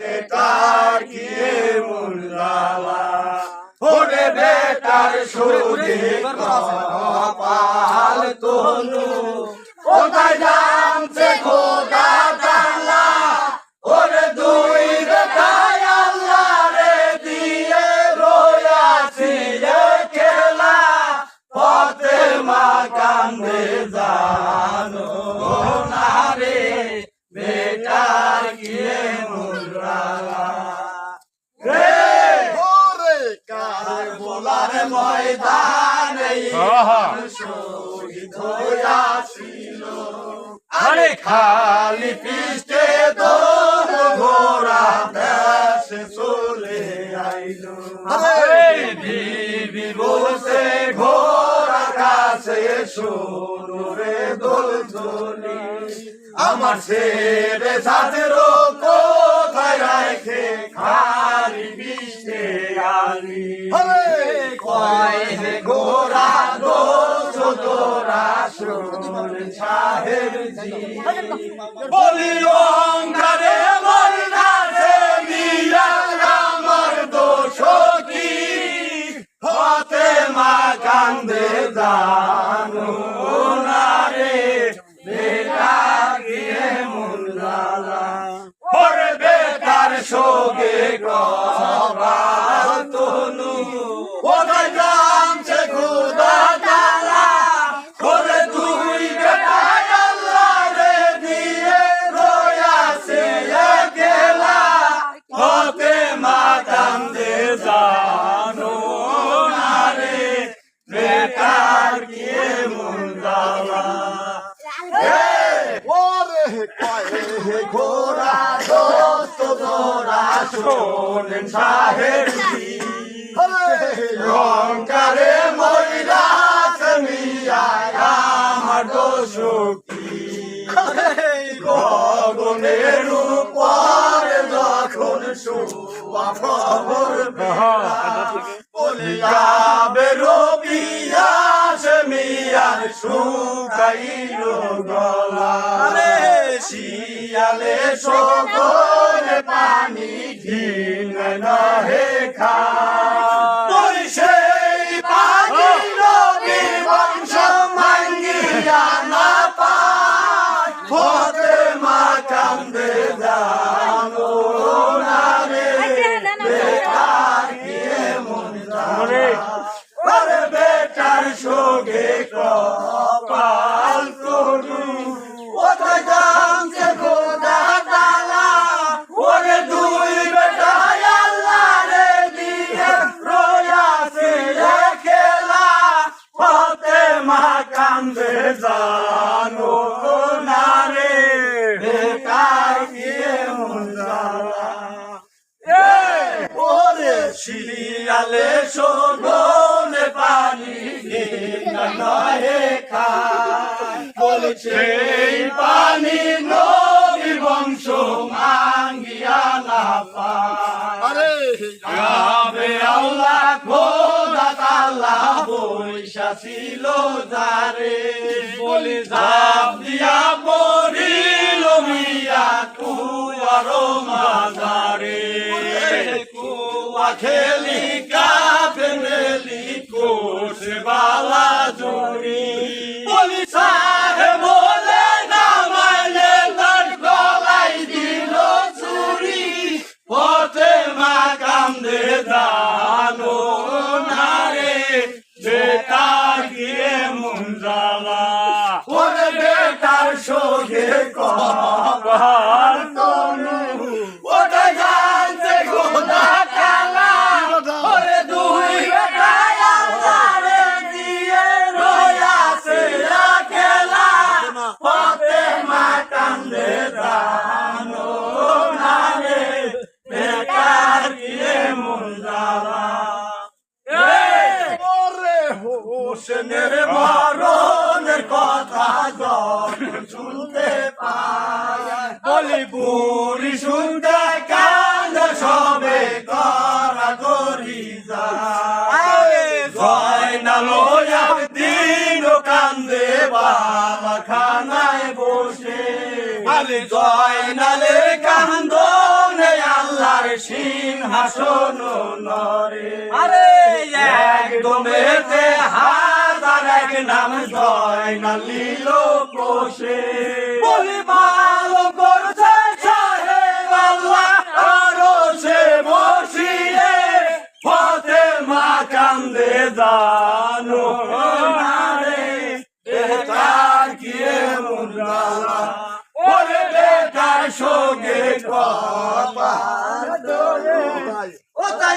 Better এমন জ্বালা ওরে বেটার সুরে কপাল কোথায় জানছে খোদা জানলা? ওরে দুই বেটায় আল্লাহ রে দিয়ে রয়াছি খেলা পথে মা কান্দে জানো ময়দানে শহীদ হইয়াছিল আরে খালি পৃষ্ঠে দোর ঘোড়া দেশে চলে আইলো। আরে। বিবি বসে ঘোড়া কাছে শোনো রে দোল চলি আমার ছেড়ে সাথেরও কোথায় রাখে খালি বিষ্ণে আলি। শোন সাহেব জি আমার দোষ কি হতে মা কান্দে জানো না রে বেটা গিয়ে মুন্দালা ওরে বেটার সোগে কবার তনু ওটাই জানছে খুদা শোনেন সাহেব রঙ্কারে ময়রা মিয়া আমার দোষ গগনের উপর যখন শুয়া খবর রবিয়া মিয়ার পানি কান্দে জানো না রে, বেকার গিয়ে জ্বালা। ওরে শিয়ালে শোভনে পানি নহে খায়। পানি বংশ মাঙ্গিয়া তালা বৈশা ছিল যারে। বলে জাপ দিয়া পড়িল মিয়া কুয়ার মাজারে কুয়া খেলি কাপেলি কোষ বালা জড়ি হোসেনের মরণের কথা শুনতে পায় বলি বুড়ি শুনতে নাম জয় না লীল কোষে বলি মালো করছে সাহেব আল্লাহ, আরও সে বসিয়ে পথে মা কান্দে জানো নারে। বেতার কিয়ে মুন্ডালা বলে বেতার সঙ্গে ও তাই